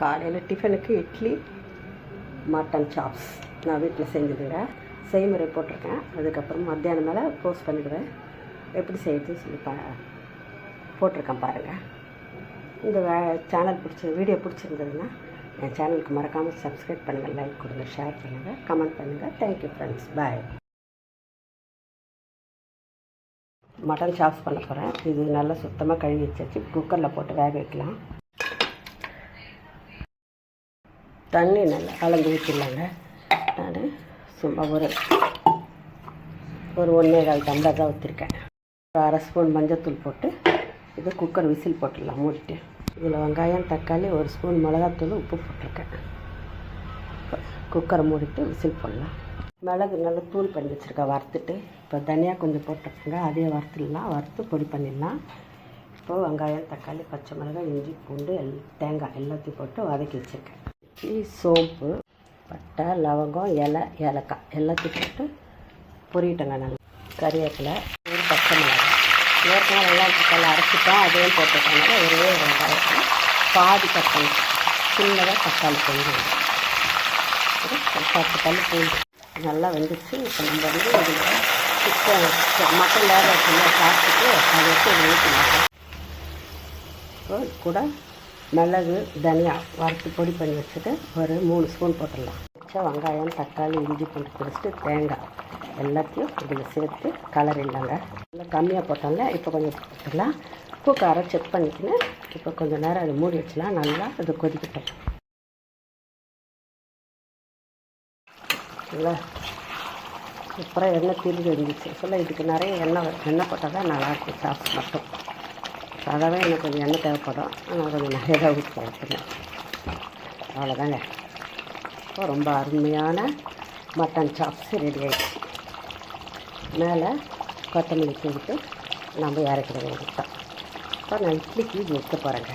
காலையில் டிஃபனுக்கு idli mutton chops நான் வீட்டில் செஞ்சுக்கிறேன். செய்முறை போட்டிருக்கேன். அதுக்கப்புறம் மத்தியானம் மேலே போஸ்ட் பண்ணிடுவேன். எப்படி செய்யுது சொல்லி பா போட்டிருக்கேன் பாருங்கள் இந்த வே சேனல் பிடிச்ச வீடியோ பிடிச்சிருந்ததுன்னா என் சேனலுக்கு மறக்காமல் சப்ஸ்கிரைப் பண்ணுங்கள் லைக் கொடுங்க ஷேர் பண்ணுங்கள் கமெண்ட் பண்ணுங்கள் thank you friends bye mutton chops பண்ண போகிறேன் இது நல்லா சுத்தமாக கழுவி வச்சாச்சு. குக்கரில் போட்டு வேக வைக்கலாம். தண்ணி நல்லா கலந்து ஊற்றிடலாங்க நான் சும்மா ஒரு ஒரு ஒன்றே கால் டம்ளர் தான் ஊற்றிருக்கேன் ஒரு அரை ஸ்பூன் மஞ்சத்தூள் போட்டு இது குக்கர் விசில் போட்டுடலாம் மூடிட்டு. இதில் வெங்காயம் தக்காளி ஒரு ஸ்பூன் மிளகாத்தூள் உப்பு போட்டிருக்கேன். குக்கரை மூடிட்டு விசில் போடலாம். மிளகு நல்லா தூள் பண்ணி வச்சுருக்கேன் வறுத்துட்டு. இப்போ தனியாக கொஞ்சம் போட்டிருக்கேங்க அதையே வறுத்துடலாம். வறுத்து பொடி பண்ணிடலாம். இப்போது வெங்காயம் தக்காளி பச்சை மிளகாய் இஞ்சி பூண்டு எல் தேங்காய் எல்லாத்தையும் போட்டு வதக்கி வச்சுருக்கேன். டீ சோப்பு பட்டை லவங்கம் இலை ஏலக்காய். எல்லாத்தையும் போட்டு பொரியட்டங்க நல்லா. கறிவேப்பிலை ஒரு பச்சை மிளகாய். ஏற்கனவே வெங்காயம் தக்காளி அரைச்சிட்டோம் அதையும் போட்டுட்டனால ஒரே வெங்காயத்தில் பாதி தக்காளி சின்னதாக தக்காளி கொஞ்சம் பத்து கல் பூண்டு. நல்லா வெந்துச்சு இப்போ நம்ம வந்து இதில் சிக்கன் மட்டன் வேக வச்சு சாப்பிட்டுட்டு அதை வச்சு ஊற்றினாங்க கூட மிளகு தனியா வறுத்து பொடி பண்ணி வச்சுட்டு ஒரு மூணு ஸ்பூன் போட்டுடலாம். மிச்சம் வெங்காயம் தக்காளி இஞ்சி பூண்டு பிடிச்சிட்டு தேங்காய் எல்லாத்தையும் இதில் சேர்த்து கலர் இல்லைங்க. நல்லா கம்மியாக போட்டோம்ல இப்போ கொஞ்சம் போட்டுடலாம் உப்பு காரம் செக் பண்ணிக்கின்னு இப்போ கொஞ்சம் நேரம் அதை மூடி வச்சுலாம் நல்லா அது கொதிக்கட்டும். இல்லை சூப்பராக எண்ணெய் தீர்ந்து இருந்துச்சு சொல்ல இதுக்கு நிறைய எண்ணெய் எண்ணெய் போட்டால் தான் நல்லாயிருக்கும் சாப்பிட்டு மட்டும். சாதாவே எனக்கு கொஞ்சம் எண்ணெய் தேவைப்படும். ஆனால் கொஞ்சம் நிறைய தான் ஊற்றுறேன் அவ்வளோதாங்க இப்போ ரொம்ப அருமையான மட்டன் சாப்ஸ் ரெடி ஆகிடுச்சு மேலே கொத்தமல்லி தூவிட்டு நம்ம இறக்கிட வேண்டியதான் இப்போ நான் இட்லிக்கு வைக்க போகிறேங்க